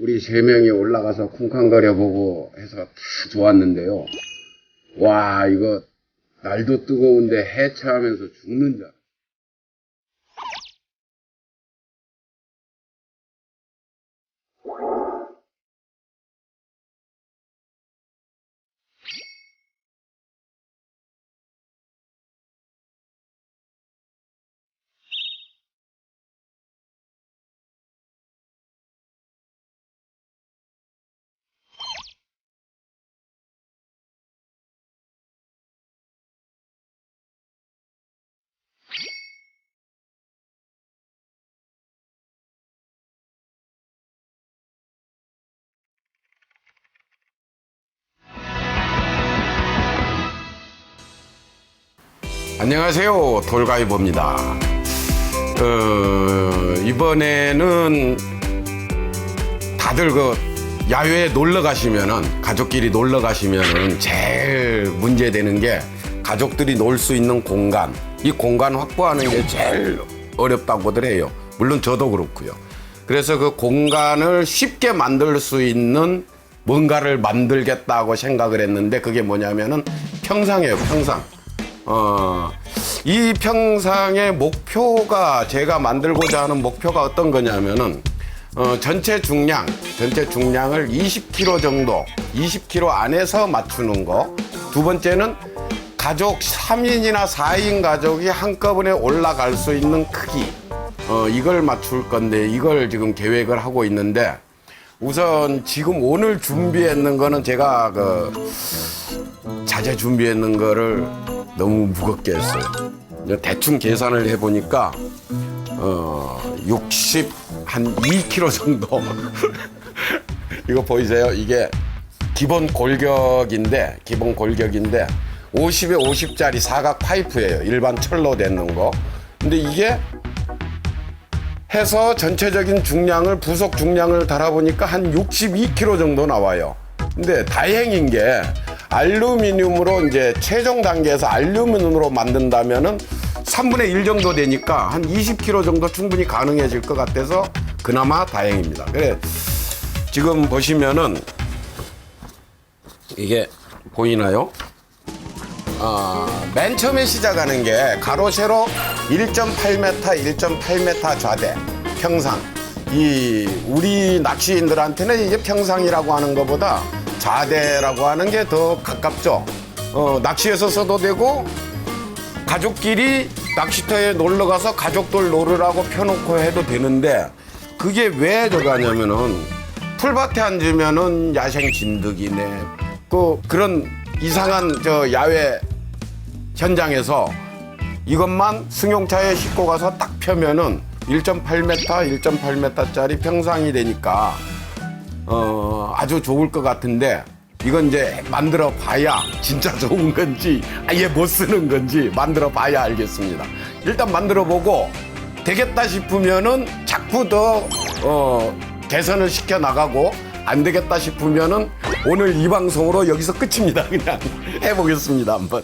우리 세 명이 올라가서 쿵쾅거려 보고 해서 다 좋았는데요. 와, 이거 날도 뜨거운데 해체하면서 죽는 줄. 안녕하세요. 돌가이보입니다. 어, 이번에는 다들 그 야외에 놀러 가시면은 가족끼리 놀러 가시면은 제일 문제되는 게 가족들이 놀 수 있는 공간. 이 공간 확보하는 게 제일 어렵다고들 해요. 물론 저도 그렇고요. 그래서 그 공간을 쉽게 만들 수 있는 뭔가를 만들겠다고 생각을 했는데 그게 뭐냐면은 평상이에요, 평상. 어, 이 평상의 목표가 제가 만들고자 하는 목표가 어떤 거냐면은 어, 전체 중량, 전체 중량을 20kg 정도, 20kg 안에서 맞추는 거. 두 번째는 가족 3인이나 4인 가족이 한꺼번에 올라갈 수 있는 크기. 어, 이걸 맞출 건데 이걸 지금 계획을 하고 있는데 우선 지금 오늘 준비했는 거는 제가 그 자재 준비했는 거를 너무 무겁게 했어요. 대충 계산을 해보니까 어, 60, 한 2kg 정도. 이거 보이세요? 이게 기본 골격인데, 기본 골격인데, 50에 50짜리 사각 파이프예요. 일반 철로 되는 거. 근데 이게 해서 전체적인 중량을, 부속 중량을 달아보니까 한 62kg 정도 나와요. 근데 다행인 게 알루미늄으로 이제 최종 단계에서 알루미늄으로 만든다면은 3분의 1 정도 되니까 한 20kg 정도 충분히 가능해질 것 같아서 그나마 다행입니다. 그래 지금 보시면은 이게 보이나요? 아, 맨 처음에 시작하는 게 가로 세로 1.8m, 1.8m 좌대 평상. 이 우리 낚시인들한테는 이제 평상이라고 하는 것보다 좌대라고 하는 게 더 가깝죠. 어, 낚시에서 써도 되고 가족끼리 낚시터에 놀러 가서 가족들 놀으라고 펴놓고 해도 되는데 그게 왜 들어가냐면은 풀밭에 앉으면은 야생 진드기네 그 그런 이상한 저 야외 현장에서 이것만 승용차에 싣고 가서 딱 펴면은 1.8m, 1.8m짜리 평상이 되니까 어, 아주 좋을 것 같은데 이건 이제 만들어 봐야 진짜 좋은 건지 아예 못 쓰는 건지 만들어 봐야 알겠습니다. 일단 만들어 보고 되겠다 싶으면은 자꾸 더 어, 개선을 시켜 나가고 안 되겠다 싶으면은 오늘 이 방송으로 여기서 끝입니다. 그냥 해보겠습니다 한번.